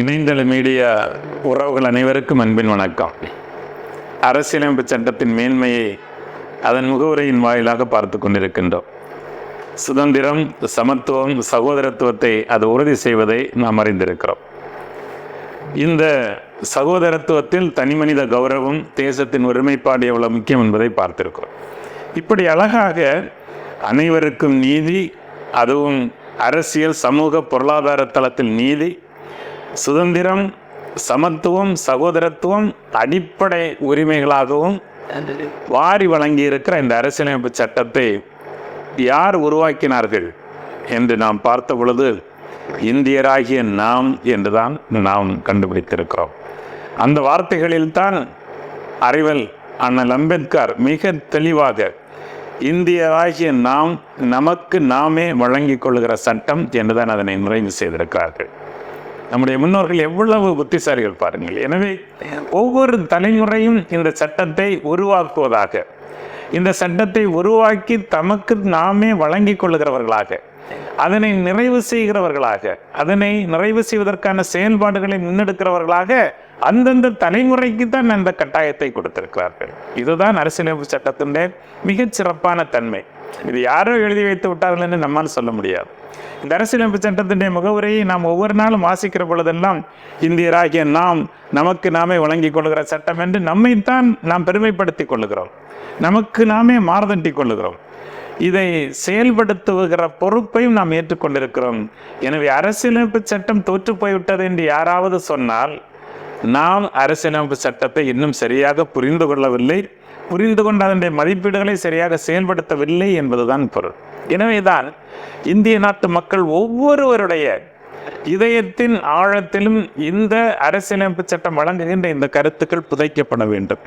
இணைந்தள media உறவுகள் அனைவருக்கும் அன்பின் வணக்கம். அரசியலமைப்பு சட்டத்தின் மேன்மையை அதன் முகவுரையின் வாயிலாக பார்த்து கொண்டிருக்கின்றோம். சுதந்திரம் சமத்துவம் சகோதரத்துவத்தை அது உறுதி செய்வதை நாம் அறிந்திருக்கிறோம். இந்த சகோதரத்துவத்தில் தனிமனித கௌரவம் தேசத்தின் ஒருமைப்பாடு எவ்வளவு முக்கியம் என்பதை பார்த்திருக்கிறோம். இப்படி அழகாக அனைவருக்கும் நீதி அதுவும் அரசியல் சமூக பொருளாதார தளத்தில் நீதி சுதந்திரம் சமத்துவம் சகோதரத்துவம் அடிப்படை உரிமைகளாகவும் வாரி வழங்கியிருக்கிற இந்த அரசியலமைப்பு சட்டத்தை யார் உருவாக்கினார்கள் என்று நாம் பார்த்த பொழுது இந்தியராகிய நாம் என்றுதான் நாம் கண்டுபிடித்திருக்கிறோம். அந்த வார்த்தைகளில்தான் அறிவல் அண்ணல் அம்பேத்கர் மிக தெளிவாக இந்தியராகிய நாம் நமக்கு நாமே வழங்கிக் கொள்கிற சட்டம் என்றுதான் அதனை நிறைவு செய்திருக்கிறார்கள். நம்முடைய முன்னோர்கள் எவ்வளவு புத்திசாலிகள் பாருங்கள். எனவே ஒவ்வொரு தலைமுறையும் இந்த சட்டத்தை உருவாக்குவதாக இந்த சட்டத்தை உருவாக்கி தமக்கு நாமே வழங்கிக் கொள்கிறவர்களாக அதனை நிறைவு செய்கிறவர்களாக அதனை நிறைவு செய்வதற்கான செயல்பாடுகளை முன்னெடுக்கிறவர்களாக அந்தந்த தலைமுறைக்கு தான் அந்த கட்டாயத்தை கொடுத்திருக்கிறார்கள். இதுதான் அரசியலமைப்பு சட்டத்தினுடைய மிகச் சிறப்பான தன்மை. இது யாரோ எழுதி வைத்து விட்டார்கள் என்று நம்மால் சொல்ல முடியாது. இந்த அரசியலமைப்பு சட்டத்தினுடைய முகவுரையை நாம் ஒவ்வொரு நாளும் வாசிக்கிற பொழுதெல்லாம் இந்தியராகிய நாம் நமக்கு நாமே வழங்கிக் கொள்கிற சட்டம் என்று நம்மைத்தான் நாம் பெருமைப்படுத்திக் கொள்ளுகிறோம். நமக்கு நாமே மாறுதட்டி கொள்ளுகிறோம். இதை செயல்படுத்துகிற பொறுப்பையும் நாம் ஏற்றுக்கொண்டிருக்கிறோம். எனவே அரசியலமைப்பு சட்டம் தோற்று போய்விட்டது என்று யாராவது சொன்னால் நாம் அரசியலமைப்பு சட்டத்தை இன்னும் சரியாக புரிந்து கொள்ளவில்லை. புரிந்து கொண்டு அதனுடைய மதிப்பீடுகளை சரியாக செயல்படுத்தவில்லை என்பதுதான் பொருள். எனவேதான் இந்திய நாட்டு மக்கள் ஒவ்வொருவருடைய இதயத்தின் ஆழத்திலும் இந்த அரசியலமைப்பு சட்டம் வழங்குகின்ற இந்த கருத்துக்கள் புதைக்கப்பட வேண்டும்.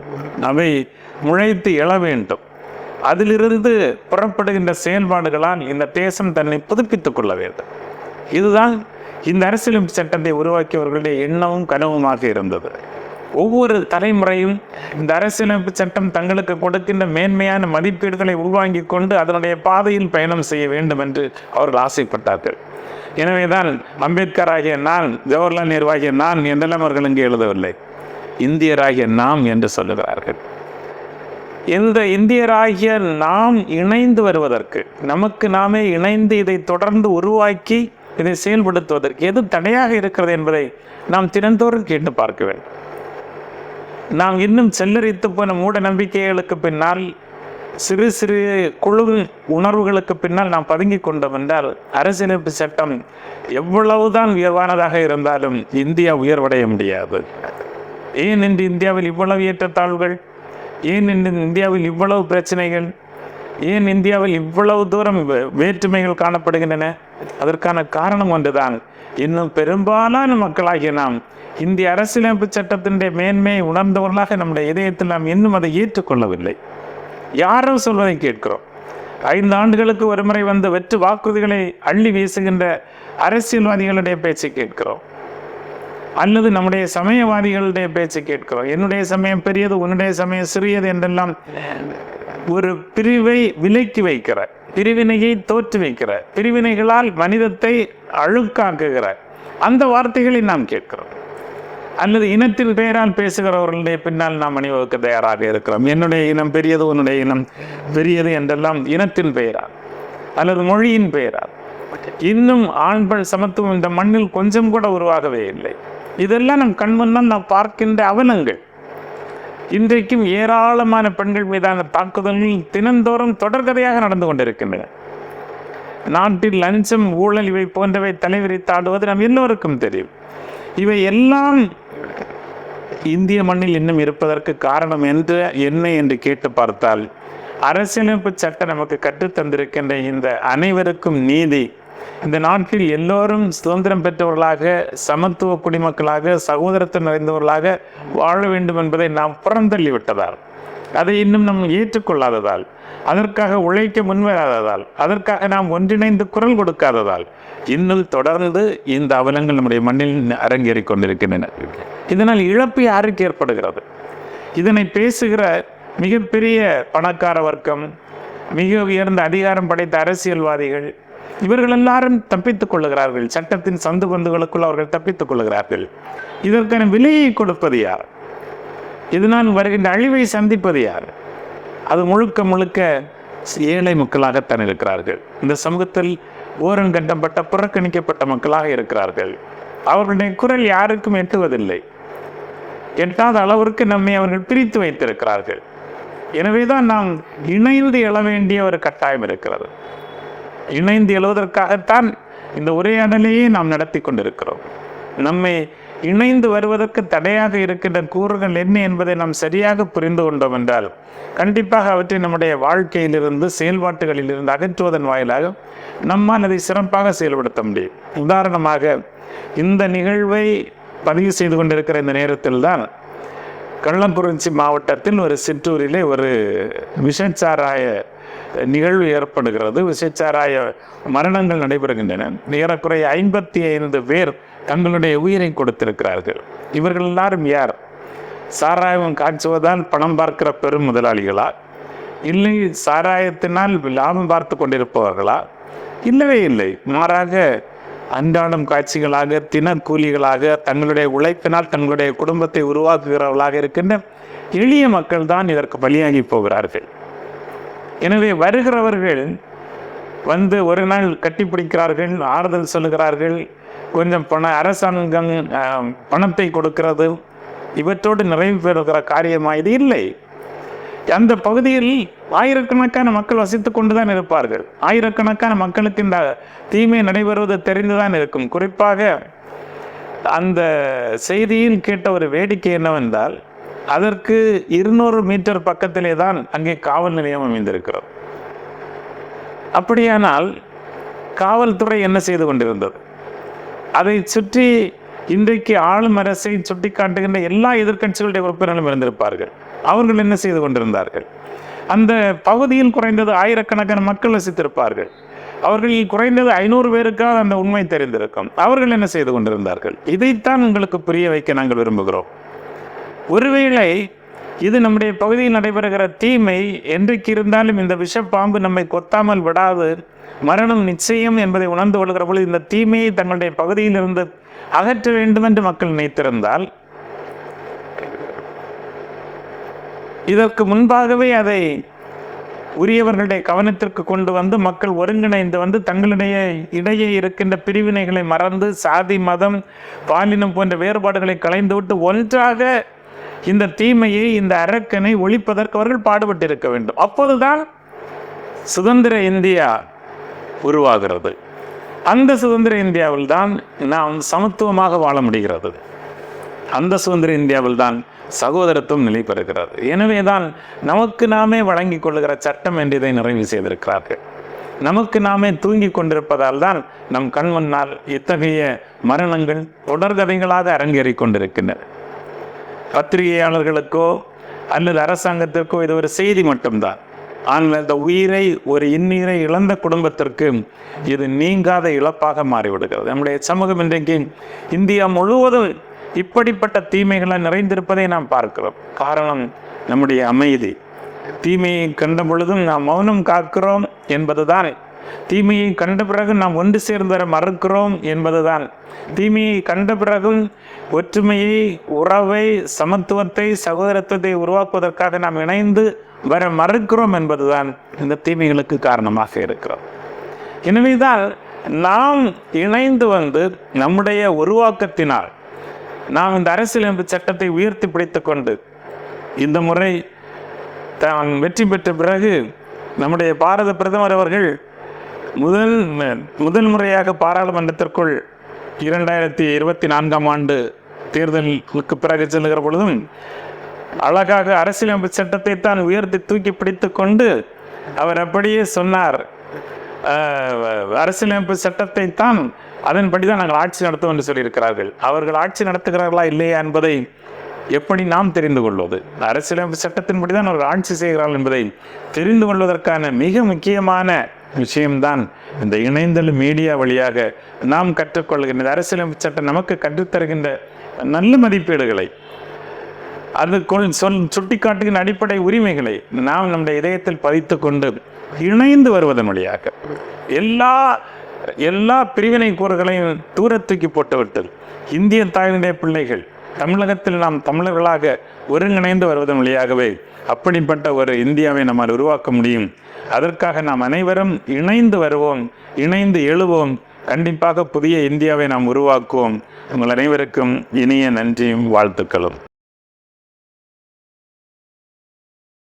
அவை முளைத்து எழ வேண்டும். அதிலிருந்து புறப்படுகின்ற செயல்பாடுகளால் இந்த தேசம் தன்னை புதுப்பித்துக் கொள்ள வேண்டும். இதுதான் இந்த அரசியலமைப்பு சட்டத்தை உருவாக்கியவர்களுடைய எண்ணமும் கனவுமாக இருந்தது. ஒவ்வொரு தலைமுறையும் இந்த அரசியலமைப்பு சட்டம் தங்களுக்கு கொடுக்கின்ற மேன்மையான மதிப்பீடுகளை உள்வாங்கிக் கொண்டு அதனுடைய பாதையில் பயணம் செய்ய வேண்டும் என்று அவர்கள் ஆசைப்பட்டார்கள். எனவேதான் அம்பேத்கர் ஆகிய நான் ஜவஹர்லால் நேரு ஆகிய நான் என்றெல்லாம் அவர்கள் இங்கே எழுதவில்லை. இந்தியராகிய நாம் என்று சொல்லுகிறார்கள். இந்த இந்தியராகிய நாம் இணைந்து வருவதற்கு நமக்கு நாமே இணைந்து இதை தொடர்ந்து உருவாக்கி இதை செயல்படுத்துவதற்கு எது தடையாக இருக்கிறது என்பதை நாம் தினந்தோறும் கேட்டு பார்க்க வேண்டும். நாம் இன்னும் செல்லரித்து போன மூட நம்பிக்கைகளுக்கு பின்னால் சிறு சிறு குழு உணர்வுகளுக்கு பின்னால் நாம் பதுங்கிக் கொண்டோம் என்றால் அரசியலமைப்பு சட்டம் எவ்வளவுதான் உயர்வானதாக இருந்தாலும் இந்தியா உயர்வடைய முடியாது. ஏன் இன்று இந்தியாவில் இவ்வளவு ஏற்றத்தாழ்வுகள்? ஏன் இன்று இந்தியாவில் இவ்வளவு பிரச்சனைகள்? ஏன் இந்தியாவில் இவ்வளவு தூரம் வேற்றுமைகள் காணப்படுகின்றன? அதற்கான காரணம் ஒன்றுதான். இன்னும் பெரும்பாலான மக்களாகிய நாம் இந்திய அரசியலமைப்பு சட்டத்தினுடைய மேன்மையை உணர்ந்தவர்களாக நம்முடைய இதயத்தில் நாம் இன்னும் அதை ஏற்றுக்கொள்ளவில்லை. யாரோ சொல்வதை கேட்கிறோம். ஐந்து ஆண்டுகளுக்கு ஒருமுறை வந்து வெற்று வாக்குறுதிகளை அள்ளி வீசுகின்ற அரசியல்வாதிகளுடைய பேச்சை கேட்கிறோம். அல்லது நம்முடைய சமயவாதிகளுடைய பேச்சை கேட்கிறோம். என்னுடைய சமயம் பெரியது உன்னுடைய சமயம் சிறியது என்றெல்லாம் ஒரு பிரிவை விலக்கி வைக்கிற பிரிவினையை தோற்று வைக்கிற பிரிவினைகளால் மனிதத்தை அழுக்காக்குகிற அந்த வார்த்தைகளை நாம் கேட்கிறோம். அல்லது இனத்தின் பெயரால் பேசுகிறவர்களுடைய பின்னால் நாம் அணிவகுக்க தயாராக இருக்கிறோம். என்னுடைய இனம் பெரியது உன்னுடைய இனம் பெரியது என்றெல்லாம் இனத்தின் பெயரால் அல்லது மொழியின் பெயரால் இன்னும் ஆண்கள் சமத்துவம் இந்த மண்ணில் கொஞ்சம் கூட உருவாகவே இல்லை. இதெல்லாம் நம் கண்முன்னால் நாம் பார்க்கின்ற அவலங்கள். இன்றைக்கும் ஏராளமான பெண்கள் மீதான தாக்குதல்கள் தினந்தோறும் தொடர்கதையாக நடந்து கொண்டிருக்கின்றன. நாட்டில் லஞ்சம் ஊழல் இவை போன்றவை தலைவிரித்தாடுவது நம் எல்லோருக்கும் தெரியும். இவை எல்லாம் இந்திய மண்ணில் இன்னும் இருப்பதற்கு காரணம் என்று என்ன என்று கேட்டு பார்த்தால் அரசியலமைப்பு சட்டம் நமக்கு கற்றுத்தந்திருக்கின்ற இந்த அனைவருக்கும் நீதி. இந்த நாட்டில் எல்லோரும் சுதந்திரம் பெற்றவர்களாக சமத்துவ குடிமக்களாக சகோதரத்தை நிறைந்தவர்களாக வாழ வேண்டும் என்பதை நாம் புறந்தள்ளிவிட்டதால் அதை இன்னும் நாம் ஏற்றுக்கொள்ளாததால் அதற்காக உழைக்க முன்வராததால் அதற்காக நாம் ஒன்றிணைந்து குரல் கொடுக்காததால் இன்னும் தொடர்ந்து இந்த அவலங்கள் நம்முடைய மண்ணில் அரங்கேறிக் கொண்டிருக்கின்றன இதனால் இழப்பு யாருக்கு ஏற்படுகிறது? இதனை பேசுகிற மிகப்பெரிய பணக்கார வர்க்கம் மிக உயர்ந்த அதிகாரம் படைத்த அரசியல்வாதிகள் இவர்கள் எல்லாரும் தப்பித்துக் கொள்ளுகிறார்கள். சட்டத்தின் சந்து பந்துகளுக்குள் அவர்கள் தப்பித்துக் கொள்ளுகிறார்கள். இதற்கான விலையை கொடுப்பது யார்? இதனால் வருகின்ற அழிவை சந்திப்பது யார்? அது முழுக்க முழுக்க ஏழை மக்களாகத்தான் இருக்கிறார்கள். இந்த சமூகத்தில் ஓரங்கட்டப்பட்ட புறக்கணிக்கப்பட்ட மக்களாக இருக்கிறார்கள். அவர்களுடைய குரல் யாருக்கும் எட்டுவதில்லை. எட்டாத அளவிற்கு நம்மை அவர்கள் பிரித்து வைத்திருக்கிறார்கள். எனவேதான் நாம் இணைந்து எழ வேண்டிய ஒரு கட்டாயம் இருக்கிறது. இணைந்து எழுவதற்காகத்தான் இந்த உரையாடலையே நாம் நடத்தி கொண்டிருக்கிறோம். நம்மை இணைந்து வருவதற்கு தடையாக இருக்கின்ற கூறுகள் என்ன என்பதை நாம் சரியாக புரிந்து கொண்டோம் என்றால் கண்டிப்பாக அவற்றை நம்முடைய வாழ்க்கையிலிருந்து செயல்பாட்டுகளிலிருந்து அகற்றுவதன் வாயிலாக நம்மால் அதை சிறப்பாக செயல்படுத்த முடியும். உதாரணமாக இந்த நிகழ்வை பதிவு செய்து கொண்டிருக்கிற இந்த நேரத்தில் தான் கள்ளக்குறிச்சி மாவட்டத்தில் ஒரு சிற்றூரிலே ஒரு விஷச்சாராய நிகழ்வு ஏற்படுகிறது. விஷச்சாராய மரணங்கள் நடைபெறுகின்றன. ஏறக்குறைய ஐம்பத்தி ஐந்து பேர் தங்களுடைய உயிரை கொடுத்திருக்கிறார்கள். இவர்கள் எல்லாரும் யார்? சாராயம் காய்ச்சுவதால் பணம் பார்க்கிற பெரும் முதலாளிகளா? இல்லை சாராயத்தினால் லாபம் பார்த்து கொண்டிருப்பவர்களா? இல்லவே இல்லை. மாறாக அன்றாடம் காட்சிகளாக தினக்கூலிகளாக தங்களுடைய உழைப்பினால் தங்களுடைய குடும்பத்தை உருவாக்குகிறவர்களாக இருக்கின்ற எளிய மக்கள் தான் இதற்கு பலியாகி போகிறார்கள். எனவே வருகிறவர்கள் வந்து ஒரு நாள் கட்டிப்பிடிக்கிறார்கள் ஆறுதல் சொல்லுகிறார்கள் கொஞ்சம் பண அரசாங்கம் ஆஹ், பணத்தை கொடுக்கிறது. இவற்றோடு நிறைவு பெறுகிற காரியமா? இது இல்லை. அந்த பகுதியில் ஆயிரக்கணக்கான மக்கள் வசித்துக் கொண்டுதான் இருப்பார்கள். ஆயிரக்கணக்கான மக்களுக்கு இந்த தீமை நடைபெறுவது தெரிந்துதான் இருக்கும். குறிப்பாக அந்த செய்தியில் கேட்ட ஒரு வேடிக்கை என்னவென்றால் அதற்கு இருநூறு மீட்டர் பக்கத்திலே தான் அங்கே காவல் நிலையம் அமைந்திருக்கிறது. அப்படியானால் காவல்துறை என்ன செய்து கொண்டிருந்தது? அதை சுற்றி இன்றைக்கு ஆளும் அரசை சுட்டிக்காட்டுகின்ற எல்லா எதிர்க்கட்சிகளுடைய உறுப்பினர்களும் இருந்திருப்பார்கள். அவர்கள் என்ன செய்து கொண்டிருந்தார்கள்? அந்த பகுதியில் குறைந்தது ஆயிரக்கணக்கான மக்கள் வசித்திருப்பார்கள். அவர்கள் குறைந்தது ஐநூறு பேருக்காக அந்த உண்மை தெரிந்திருக்கும். அவர்கள் என்ன செய்து கொண்டிருந்தார்கள்? இதைத்தான் உங்களுக்கு புரிய வைக்க நாங்கள் விரும்புகிறோம். ஒருவேளை இது நம்முடைய பகுதியில் நடைபெறுகிற தீமை என்றைக்கு இருந்தாலும் இந்த விஷப்பாம்பு நம்மை கொத்தாமல் விடாது. மரணம் நிச்சயம் என்பதை உணர்ந்து கொள்கிற பொழுது இந்த தீமையை தங்களுடைய பகுதியிலிருந்து அகற்ற வேண்டும் என்று மக்கள் நினைத்திருந்தால் இதற்கு முன்பாகவே அதை உரியவர்களுடைய கவனத்திற்கு கொண்டு வந்து மக்கள் ஒருங்கிணைந்து வந்து தங்களுடைய இடையே இருக்கின்ற பிரிவினைகளை மறந்து சாதி மதம் பாலினம் போன்ற வேறுபாடுகளை களைந்துவிட்டு ஒன்றாக இந்த தீமையை இந்த அரக்கனை ஒழிப்பதற்கு அவர்கள் பாடுபட்டிருக்க வேண்டும். அப்போதுதான் சுதந்திர இந்தியா உருவாகிறது. அந்த சுதந்திர இந்தியாவில் தான் நாம் சமத்துவமாக வாழ முடிகிறது. அந்த சுதந்திர இந்தியாவில் தான் சகோதரத்துவம் நிலை பெறுகிறது. எனவே தான் நமக்கு நாமே வழங்கி கொள்ளுகிற சட்டம் என்று இதை நிறைவு செய்திருக்கிறார்கள். நமக்கு நாமே தூங்கி கொண்டிருப்பதால் தான் நம் கண் முன்னால் இத்தகைய மரணங்கள் தொடர்கதைகளாக அரங்கேறிக் கொண்டிருக்கின்றன. பத்திரிகையாளர்களுக்கோ அல்லது அரசாங்கத்திற்கோ இது ஒரு செய்தி மட்டும்தான். ஆனால் இந்த உயிரை ஒரு இன்னுயிரை இழந்த குடும்பத்திற்கு இது நீங்காத இழப்பாக மாறிவிடுகிறது. நம்முடைய சமூகம் இன்றைக்கு இந்தியா முழுவதும் இப்படிப்பட்ட தீமைகளை நிறைந்திருப்பதை நாம் பார்க்கிறோம். காரணம் நம்முடைய அமைதி. தீமையை கண்ட பொழுதும் நாம் மௌனம் காக்கிறோம் என்பதுதான் தீமையை கண்ட பிறகு நாம் ஒன்று சேர்ந்து வர மறுக்கிறோம் என்பதுதான். தீமையை கண்ட பிறகும் ஒற்றுமையை உறவை சமத்துவத்தை சகோதரத்துவத்தை உருவாக்குவதற்காக நாம் இணைந்து வர மறுக்கிறோம் என்பதுதான் இந்த தீமைகளுக்கு காரணமாக இருக்கிறோம் எனவேதான் நாம் இணைந்து வந்து நம்முடைய உருவாக்கத்தினால் நாம் இந்த அரசியலமைப்பு சட்டத்தை உயர்த்தி பிடித்துக் கொண்டு இந்த முறை தான் வெற்றி பெற்ற பிறகு நம்முடைய பாரத பிரதமர் அவர்கள் முதல் முதல் முறையாக பாராளுமன்றத்திற்குள் இரண்டாயிரத்தி இருபத்தி நான்காம் ஆண்டு தேர்தலுக்கு பிறகு செல்லுகிற பொழுதும் அழகாக அரசியலமைப்பு சட்டத்தை தான் உயர்த்தி தூக்கி பிடித்து கொண்டு அவர் அப்படியே சொன்னார். அரசியலமைப்பு சட்டத்தை தான் அதன்படி தான் நாங்கள் ஆட்சி நடத்தும் என்று சொல்லியிருக்கிறார்கள். அவர்கள் ஆட்சி நடத்துகிறார்களா இல்லையா என்பதை எப்படி நாம் தெரிந்து கொள்வது? அரசியலமைப்பு சட்டத்தின்படி தான் அவர்கள் ஆட்சி செய்கிறார்கள் என்பதை தெரிந்து கொள்வதற்கான மிக முக்கியமான விஷயம்தான் இந்த இணைந்தல் மீடியா வழியாக நாம் கற்றுக்கொள்கின்ற அரசியலமைப்பு சட்டம் நமக்கு கற்றுத்தருகின்ற நல்ல மதிப்பீடுகளை அதுக்குள் சொல் சுட்டிக்காட்டுகின்ற அடிப்படை உரிமைகளை நாம் நம்முடைய இதயத்தில் பதித்து கொண்டு இணைந்து வருவதன் வழியாக எல்லா எல்லா பிரிவினை கூறுகளையும் தூக்கி போட்டுவிட்டது இந்திய தாயினுடைய பிள்ளைகள் தமிழகத்தில் நாம் தமிழர்களாக ஒருங்கிணைந்து வருவதன் வழியாகவே அப்படிப்பட்ட ஒரு இந்தியாவை நம்மால் உருவாக்க முடியும். அதற்காக நாம் அனைவரும் இணைந்து வருவோம் இணைந்து எழுவோம். கண்டிப்பாக புதிய இந்தியாவை நாம் உருவாக்குவோம். உங்கள் அனைவருக்கும் இனிய நன்றியும் வாழ்த்துக்களும்.